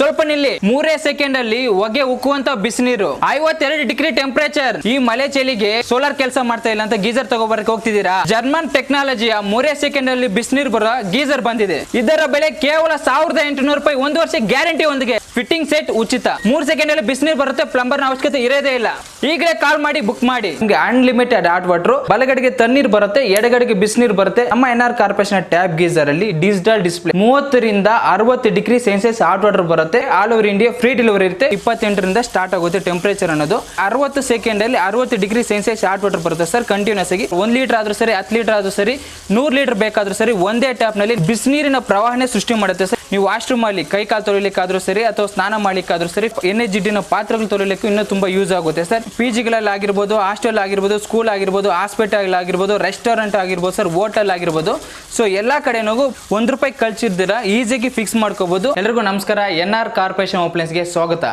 ಸ್ವಲ್ಪ ನಿಲ್ಲಿ. ಮೂರೇ ಸೆಕೆಂಡ್ ಅಲ್ಲಿ ಹೊಗೆ ಉಕ್ಕುವಂತ ಬಿಸಿನೀರು. ಐವತ್ತೆರಡು ಡಿಗ್ರಿ ಟೆಂಪರೇಚರ್. ಈ ಮಳೆ ಚಳಿಗೆ ಸೋಲಾರ್ ಕೆಲಸ ಮಾಡ್ತಾ ಇಲ್ಲ ಅಂತ ಗೀಸರ್ ತಗೋಬರಕ್ ಹೋಗ್ತಿದ್ದೀರಾ? ಜರ್ಮನ್ ಟೆಕ್ನಾಲಜಿಯ ಮೂರೇ ಸೆಕೆಂಡ್ ಅಲ್ಲಿ ಬಿಸಿನೀರು ಬರೋ ಗೀಸರ್ ಬಂದಿದೆ. ಇದರ ಬೆಲೆ ಕೇವಲ ಸಾವಿರದ ಎಂಟುನೂರು ರೂಪಾಯಿ ಒಂದು ವರ್ಷ ಗ್ಯಾರಂಟಿ ಒಂದಿಗೆ. ಫಿಟ್ಟಿಂಗ್ ಸೆಟ್ ಉಚಿತ. ಮೂರ್ ಸೆಕೆಂಡ್ ಅಲ್ಲಿ ಬಿಸಿನೀರು ಬರುತ್ತೆ ಪ್ಲಂಬರ್ ಅವಶ್ಯಕತೆ ಇರೋದೇ ಇಲ್ಲ. ಈಗಲೇ ಕಾಲ್ ಮಾಡಿ ಬುಕ್ ಮಾಡಿ. ನಿಮ್ಗೆ ಅನ್ಲಿಮಿಟೆಡ್ ಹಾಟ್ ವಾಟರ್ ಬಲಗಡೆಗೆ ತನ್ನೀರ್ ಬರುತ್ತೆ, ಎಡಗಡೆಗೆ ಬಿಸಿನೀರು ಬರುತ್ತೆ. ನಮ್ಮ N R corporation tap geyser ಅಲ್ಲಿ ಡಿಜಿಟಲ್ ಡಿಸ್ಪ್ಲೇ ಮೂವತ್ತರಿಂದ ಅರವತ್ತು ಡಿಗ್ರಿ ಸೆನ್ಸಿಯಸ್ ಹಾಟ್ ವಾಟರ್ ಬರುತ್ತೆ. All over India free delivery ಇರುತ್ತೆ. ಇಪ್ಪತ್ತೆಂಟರಿಂದ ಸ್ಟಾರ್ಟ್ ಆಗುತ್ತೆ ಟೆಂಪರೇಚರ್ ಅನ್ನೋದು. ಅರವತ್ತು ಸೆಕೆಂಡ್ ಅಲ್ಲಿ ಅರವತ್ತು ಡಿಗ್ರಿ ಸೆನ್ಸಿಯಸ್ ಹಾಟ್ ವಾಟರ್ ಬರುತ್ತೆ ಸರ್ ಕಂಟಿನ್ಯೂಸ್ ಆಗಿ. ಒಂದ್ ಲೀಟರ್ ಆದ್ರೂ ಸರಿ, ಹತ್ತು ಲೀಟರ್ ಆದ್ರೂ ಸರಿ, ನೂರು ಲೀಟರ್ ಬೇಕಾದ್ರೂ ಸರಿ, ಒಂದೇ ಟ್ಯಾಪ್ನಲ್ಲಿ ಬಿಸಿನೀರಿನ ಪ್ರವಾಹನೆ ಸೃಷ್ಟಿ ಮಾಡುತ್ತೆ ಸರ್ ನೀವು ವಾಶ್ರೂಮ್ ಅಲ್ಲಿ ಕೈ ಕಾಲು ತೊಳಿಲಿಕ್ಕಾದ್ರೂ ಸರಿ, ಅಥವಾ ಸ್ನಾನ ಮಾಡ್ಲಿಕ್ಕಾದ್ರೂ ಸರಿ, ಎಣ್ಣೆ ಜಿಡ್ಡಿನ ಪಾತ್ರಗಳು ತೊಳಿಲಿಕ್ಕೂ ಇನ್ನೂ ತುಂಬಾ ಯೂಸ್ ಆಗುತ್ತೆ. ಸರ್ ಪಿ ಜಿಗಳಲ್ಲಿ ಆಗಿರ್ಬೋದು ಹಾಸ್ಟೆಲ್ ಆಗಿರ್ಬೋದು ಸ್ಕೂಲ್ ಆಗಿರ್ಬೋದು ಹಾಸ್ಪಿಟಲ್ ಆಗಿರ್ಬೋದು ರೆಸ್ಟೋರೆಂಟ್ ಆಗಿರ್ಬೋದು ಸರ್ ಹೋಟೆಲ್ ಆಗಿರ್ಬೋದು ಸೊ ಎಲ್ಲಾ ಕಡೆನೂ ಒಂದು ರೂಪಾಯಿ ಕಳ್ಸಿದ್ದೀರಾ ಈಸಿಯಾಗಿ ಫಿಕ್ಸ್ ಮಾಡ್ಕೋಬಹುದು ಎಲ್ರಿಗೂ ನಮಸ್ಕಾರ ಎನ್ ಆರ್ ಕಾರ್ಪೊರೇಷನ್ ಓಪ್ಲೆನ್ಸ್ಗೆ ಸ್ವಾಗತ.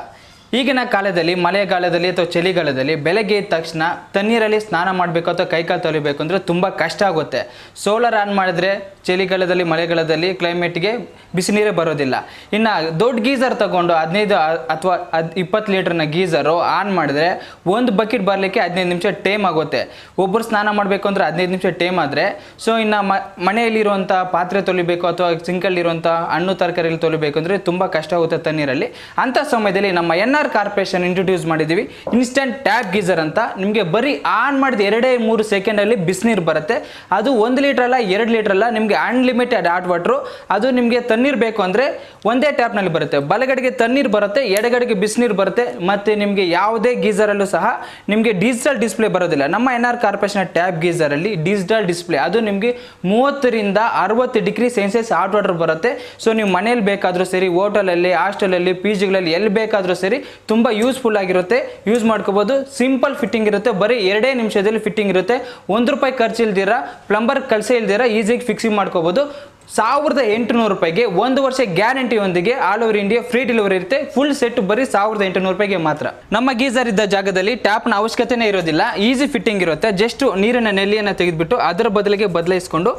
ಈಗಿನ ಕಾಲದಲ್ಲಿ, ಮಳೆಗಾಲದಲ್ಲಿ ಅಥವಾ ಚಳಿಗಾಲದಲ್ಲಿ ಬೆಳಗ್ಗೆ ಎದ್ದ ತಕ್ಷಣ ತಣ್ಣೀರಲ್ಲಿ ಸ್ನಾನ ಮಾಡಬೇಕು ಅಥವಾ ಕೈಕಾಲು ತೊಳಿಬೇಕು ಅಂದರೆ ತುಂಬ ಕಷ್ಟ ಆಗುತ್ತೆ. ಸೋಲಾರ್ ಆನ್ ಮಾಡಿದ್ರೆ ಚಳಿಗಾಲದಲ್ಲಿ, ಮಳೆಗಾಲದಲ್ಲಿ ಕ್ಲೈಮೇಟ್ಗೆ ಬಿಸಿ ನೀರೇ ಬರೋದಿಲ್ಲ. ಇನ್ನು ದೊಡ್ಡ ಗೀಸರ್ ತಗೊಂಡು ಹದಿನೈದು ಅಥವಾ ಹದ್ ಇಪ್ಪತ್ತು ಲೀಟ್ರನ್ನ ಗೀಸರು ಆನ್ ಮಾಡಿದ್ರೆ ಒಂದು ಬಕೆಟ್ ಬರಲಿಕ್ಕೆ ಹದಿನೈದು ನಿಮಿಷ ಟೈಮ್ ಆಗುತ್ತೆ. ಒಬ್ಬರು ಸ್ನಾನ ಮಾಡಬೇಕು ಅಂದರೆ ಹದಿನೈದು ನಿಮಿಷ ಟೈಮ್ ಆದರೆ ಸೊ ಇನ್ನು ಮನೆಯಲ್ಲಿರುವಂಥ ಪಾತ್ರೆ ತೊಳಿಬೇಕು ಅಥವಾ ಸಿಂಕಲ್ಲಿರುವಂಥ ಹಣ್ಣು ತರಕಾರಿಯಲ್ಲಿ ತೊಳಿಬೇಕು ಅಂದರೆ ತುಂಬ ಕಷ್ಟ ಆಗುತ್ತೆ ತಣ್ಣೀರಲ್ಲಿ. ಅಂಥ ಸಮಯದಲ್ಲಿ ನಮ್ಮ ಎನ್ ಆರ್ ಕಾರ್ಪೊರೇಷನ್ ಇಂಟ್ರೊಡ್ಯೂಸ್ ಮಾಡಿದ್ದೀವಿ. ಇನ್ಸ್ಟೆಂಟ್ ಟ್ಯಾಪ್ ಗೀಸರ್ ಅಂತ. ನಿಮಗೆ ಬರೀ ಆನ್ ಮಾಡಿದ ಎರಡೇ ಮೂರು ಸೆಕೆಂಡಲ್ಲಿ ಬಿಸಿನೀರು ಬರುತ್ತೆ. ಅದು ಒಂದು ಲೀಟರ್ ಅಲ್ಲ, ಎರಡು ಲೀಟರ್ ಅಲ್ಲ, ನಿಮಗೆ ಅನ್ಲಿಮಿಟೆಡ್ ಹಾಟ್ ವಾಟ್ರು ಅದು ನಿಮಗೆ ತಣ್ಣೀರು ಬೇಕು ಅಂದರೆ ಒಂದೇ ಟ್ಯಾಪ್ನಲ್ಲಿ ಬರುತ್ತೆ. ಬಲಗಡೆಗೆ ತಣ್ಣೀರು ಬರುತ್ತೆ, ಎಡಗಡೆಗೆ ಬಿಸಿನೀರು ಬರುತ್ತೆ, ಮತ್ತು ನಿಮಗೆ ಯಾವುದೇ ಗೀಸರಲ್ಲೂ ಸಹ ನಿಮಗೆ ಡಿಜಿಟಲ್ ಡಿಸ್ಪ್ಲೇ ಬರೋದಿಲ್ಲ. ನಮ್ಮ ಎನ್ ಆರ್ ಕಾರ್ಪೊರೇಷನ್ ಟ್ಯಾಪ್ ಗೀಸರಲ್ಲಿ ಡಿಜಿಟಲ್ ಡಿಸ್ಪ್ಲೇ ಅದು ನಿಮಗೆ ಮೂವತ್ತರಿಂದ ಅರವತ್ತು ಡಿಗ್ರಿ ಸೆನ್ಸಸ್ ಹಾಟ್ ವಾಟರ್ ಬರುತ್ತೆ. ಸೊ ನೀವು ಮನೇಲಿ ಬೇಕಾದರೂ ಸರಿ ಹೋಟೆಲಲ್ಲಿ ಹಾಸ್ಟೆಲಲ್ಲಿ ಪಿ ಜಿಗಳಲ್ಲಿ ಎಲ್ಲಿ ಬೇಕಾದರೂ ಸರಿ ತುಂಬ ಯೂಸ್ಫುಲ್ ಆಗಿರುತ್ತೆ. ಯೂಸ್ ಮಾಡ್ಕೋಬೋದು. ಸಿಂಪಲ್ ಫಿಟ್ಟಿಂಗ್ ಇರುತ್ತೆ. ಬರೀ ಎರಡೇ ನಿಮಿಷದಲ್ಲಿ ಫಿಟ್ಟಿಂಗ್ ಇರುತ್ತೆ. ಒಂದು ರೂಪಾಯಿ ಖರ್ಚು ಇಲ್ದಿರ ಪ್ಲಂಬರ್ ಕಳಿಸಿ ಇಲ್ದಿರ ಈಸಿಯಾಗಿ ಫಿಕ್ಸಿಂಗ್ ಮಾಡ್ಕೋಬೋದು. ಸಾವಿರದ ಎಂಟುನೂರು ರೂಪಾಯಿಗೆ ಒಂದು ವರ್ಷ ಗ್ಯಾರಂಟಿಯೊಂದಿಗೆ all over India free delivery ಇರುತ್ತೆ. ಫುಲ್ ಸೆಟ್ ಬರೀ ಸಾವಿರದ ಎಂಟುನೂರು ರೂಪಾಯಿಗೆ ಮಾತ್ರ. ನಮ್ಮ ಗೀಸರ್ ಇದ್ದ ಜಾಗದಲ್ಲಿ ಟ್ಯಾಪ್ನ ಅವಶ್ಯಕತೆನೇ ಇರೋದಿಲ್ಲ. ಈಸಿ ಫಿಟ್ಟಿಂಗ್ ಇರುತ್ತೆ. ಜಸ್ಟ್ ನೀರಿನ ನೆಲೆಯನ್ನು ತೆಗೆದುಬಿಟ್ಟು ಅದರ ಬದಲಿಗೆ ಬದಲಾಯಿಸ್ಕೊಂಡು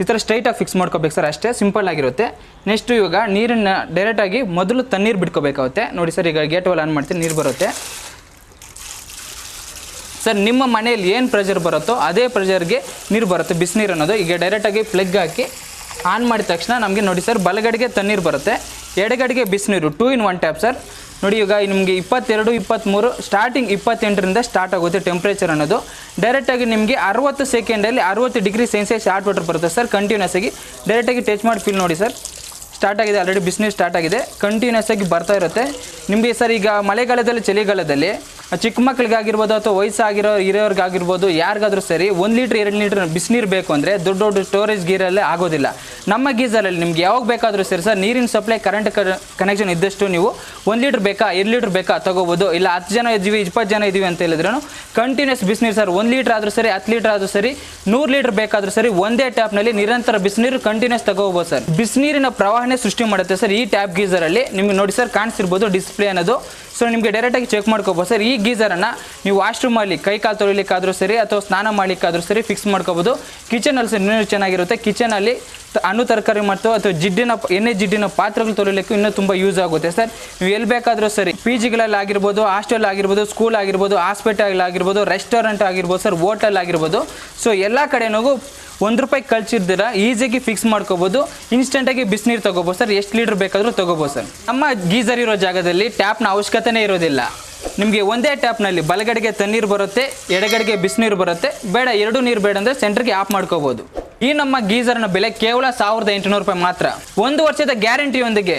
ಈ ಥರ ಸ್ಟ್ರೈಟಾಗಿ ಫಿಕ್ಸ್ ಮಾಡ್ಕೋಬೇಕು ಸರ್. ಅಷ್ಟೇ ಸಿಂಪಲ್ ಆಗಿರುತ್ತೆ. ನೆಕ್ಸ್ಟ್ ಇವಾಗ ನೀರನ್ನು ಡೈರೆಕ್ಟಾಗಿ ಮೊದಲು ತಣ್ಣೀರು ಬಿಟ್ಕೋಬೇಕಾಗುತ್ತೆ. ನೋಡಿ ಸರ್, ಈಗ ಗೇಟ್ ವಾಲ್ ಆನ್ ಮಾಡ್ತೀನಿ, ನೀರು ಬರುತ್ತೆ. ಸರ್, ನಿಮ್ಮ ಮನೆಯಲ್ಲಿ ಏನು ಪ್ರೆಷರ್ ಬರುತ್ತೋ ಅದೇ ಪ್ರೆಷರ್ಗೆ ನೀರು ಬರುತ್ತೆ, ಬಿಸಿನೀರು ಅನ್ನೋದು. ಈಗ ಡೈರೆಕ್ಟಾಗಿ ಪ್ಲಗ್ ಹಾಕಿ ಆನ್ ಮಾಡಿದ ತಕ್ಷಣ ನಮಗೆ ನೋಡಿ ಸರ್, ಬಲಗಡೆಗೆ ತಣ್ಣೀರು ಬರುತ್ತೆ, ಎಡಗಡೆಗೆ ಬಿಸಿನೀರು two in one tap sir. ನೋಡಿ, ಈಗ ನಿಮಗೆ ಇಪ್ಪತ್ತೆರಡು ಇಪ್ಪತ್ತ್ಮೂರು ಸ್ಟಾರ್ಟಿಂಗ್ ಇಪ್ಪತ್ತೆಂಟರಿಂದ ಸ್ಟಾರ್ಟ್ ಆಗುತ್ತೆ ಟೆಂಪ್ರೇಚರ್ ಅನ್ನೋದು. ಡೈರೆಕ್ಟಾಗಿ ನಿಮಗೆ ಅರವತ್ತು ಸೆಕೆಂಡಲ್ಲಿ ಅರವತ್ತು ಡಿಗ್ರಿ ಸೆನ್ಸಿಯಸ್ ಹಾಟ್ ವಾಟರ್ ಬರುತ್ತೆ ಸರ್ ಕಂಟಿನ್ಯೂಸ್ ಆಗಿ ಡೈರೆಕ್ಟಾಗಿ ಟಚ್ ಮಾಡಿ ಫೀಲ್ ನೋಡಿ ಸರ್ ಸ್ಟಾರ್ಟ್ ಆಗಿದೆ ಆಲ್ರೆಡಿ ಬಿಸ್ನೆಸ್ ಸ್ಟಾರ್ಟ್ ಆಗಿದೆ. ಕಂಟಿನ್ಯೂಸ್ ಆಗಿ ಬರ್ತಾ ಇರುತ್ತೆ. ನಿಮಗೆ ಸರ್ ಈಗ ಮಳೆಗಾಲದಲ್ಲಿ, ಚಳಿಗಾಲದಲ್ಲಿ, ಚಿಕ್ಕ ಮಕ್ಕಳಿಗಾಗಿರ್ಬೋದು ಅಥವಾ ವಯಸ್ಸಾಗಿರೋ ಹಿರಿಯವ್ರಿಗಾಗಿರ್ಬೋದು, ಯಾರಿಗಾದ್ರೂ ಸರಿ, ಒಂದು ಲೀಟ್ರ್ ಎರಡು ಲೀಟ್ರ್ ಬಿಸಿನೀರು ಬೇಕು ಅಂದರೆ ದೊಡ್ಡ ದೊಡ್ಡ ಸ್ಟೋರೇಜ್ ಗೀರಲ್ಲೇ ಆಗೋದಿಲ್ಲ. ನಮ್ಮ ಗೀಸರಲ್ಲಿ ನಿಮ್ಗೆ ಯಾವಾಗ ಬೇಕಾದರೂ ಸರಿ ಸರ್, ನೀರಿನ ಸಪ್ಲೈ ಕರೆಂಟ್ ಕನೆಕ್ಷನ್ ಇದ್ದಷ್ಟು ನೀವು ಒಂದು ಲೀಟ್ರ್ ಬೇಕಾ, ಎರಡು ಲೀಟ್ರ್ ಬೇಕಾ ತಗೋಬೋದು. ಇಲ್ಲ ಹತ್ತು ಜನ ಇದ್ದೀವಿ ಇಪ್ಪತ್ತು ಜನ ಇದ್ದೀವಿ ಅಂತ ಹೇಳಿದ್ರು ಕಂಟಿನ್ಯೂಸ್ ಬಿಸಿನೀರು ಸರ್, ಒಂದು ಲೀಟ್ರ್ ಆದರೂ ಸರಿ, ಹತ್ತು ಲೀಟ್ರ್ ಆದರೂ ಸರಿ, ನೂರು ಲೀಟ್ರ್ ಬೇಕಾದರೂ ಸರಿ ಒಂದೇ ಟ್ಯಾಪ್ನಲ್ಲಿ ನಿರಂತರ ಬಿಸಿನೀರು ಕಂಟಿನ್ಯೂಸ್ ತಗೋಬೋದು ಸರ್. ಬಿಸಿನೀರಿನ ಪ್ರವಾಹನೆ ಸೃಷ್ಟಿ ಮಾಡುತ್ತೆ ಸರ್ ಈ ಟ್ಯಾಪ್ ಗೀಸರಲ್ಲಿ ನಿಮಗೆ ನೋಡಿ ಸರ್, ಕಾಣಿಸಿರ್ಬೋದು ಡಿಸ್ಪ್ಲೇ ಅನ್ನೋದು. ಸೊ ನಿಮಗೆ ಡೈರೆಕ್ಟಾಗಿ ಚೆಕ್ ಮಾಡ್ಕೋಬೋದು. ಸರ್ ಈ ಗೀಸರನ್ನು ನೀವು ವಾಶ್ರೂಮಲ್ಲಿ ಕೈ ಕಾಲು ತೊಳಿಲಿಕ್ಕಾದರೂ ಸರಿ ಅಥವಾ ಸ್ನಾನ ಮಾಡಲಿಕ್ಕಾದರೂ ಸರಿ ಫಿಕ್ಸ್ ಮಾಡ್ಕೋಬೋದು. ಕಿಚನಲ್ಲಿ ಸರ್ ಇನ್ನೂ ಚೆನ್ನಾಗಿರುತ್ತೆ. ಕಿಚನಲ್ಲಿ ಹಣ್ಣು ತರಕಾರಿ ಮತ್ತು ಅಥವಾ ಜಿಡ್ಡಿನ ಎಣ್ಣೆ ಜಿಡ್ಡಿನ ಪಾತ್ರೆಗಳು ತೊಳಿಲಿಕ್ಕೂ ಇನ್ನೂ ತುಂಬ ಯೂಸ್ ಆಗುತ್ತೆ. ಸರ್ ನೀವು ಎಲ್ಲಿ ಬೇಕಾದರೂ ಸರಿ ಪಿ ಜಿಗಳಲ್ಲಿ ಆಗಿರ್ಬೋದು ಹಾಸ್ಟೆಲ್ ಆಗಿರ್ಬೋದು ಸ್ಕೂಲ್ ಆಗಿರ್ಬೋದು ಹಾಸ್ಪಿಟಲ್ ಆಗಿರ್ಬೋದು ರೆಸ್ಟೋರೆಂಟ್ ಆಗಿರ್ಬೋದು ಸರ್ ಹೋಟೆಲ್ ಆಗಿರ್ಬೋದು. ಸೊ ಎಲ್ಲ ಕಡೆನೂ ಒಂದು ರೂಪಾಯಿ ಕಳ್ಸಿರ್ದಿರ ಈಸಿಯಾಗಿ ಫಿಕ್ಸ್ ಮಾಡ್ಕೋಬೋದು. ಇನ್ಸ್ಟೆಂಟಾಗಿ ಬಿಸಿನೀರು ತೊಗೋಬೋದು ಸರ್. ಎಷ್ಟು ಲೀಟ್ರ್ ಬೇಕಾದರೂ ತೊಗೋಬೋದು ಸರ್. ನಮ್ಮ ಗೀಸರ್ ಇರೋ ಜಾಗದಲ್ಲಿ ಟ್ಯಾಪ್ನ ಅವಶ್ಯಕತೆನೇ ಇರೋದಿಲ್ಲ. ನಿಮಗೆ ಒಂದೇ ಟ್ಯಾಪ್ನಲ್ಲಿ ಬಲಗಡೆಗೆ ತಣ್ಣೀರು ಬರುತ್ತೆ, ಎಡಗಡೆಗೆ ಬಿಸಿನೀರು ಬರುತ್ತೆ. ಬೇಡ, ಎರಡು ನೀರು ಬೇಡ ಅಂದರೆ ಸೆಂಟ್ರಿಗೆ ಆಫ್ ಮಾಡ್ಕೋಬೋದು. ಈ ನಮ್ಮ ಗೀಸರ್ನ ಬೆಲೆ ಕೇವಲ ಸಾವಿರದ ಎಂಟುನೂರು ರೂಪಾಯಿ ಮಾತ್ರ. ಒಂದು ವರ್ಷದ ಗ್ಯಾರಂಟಿಯೊಂದಿಗೆ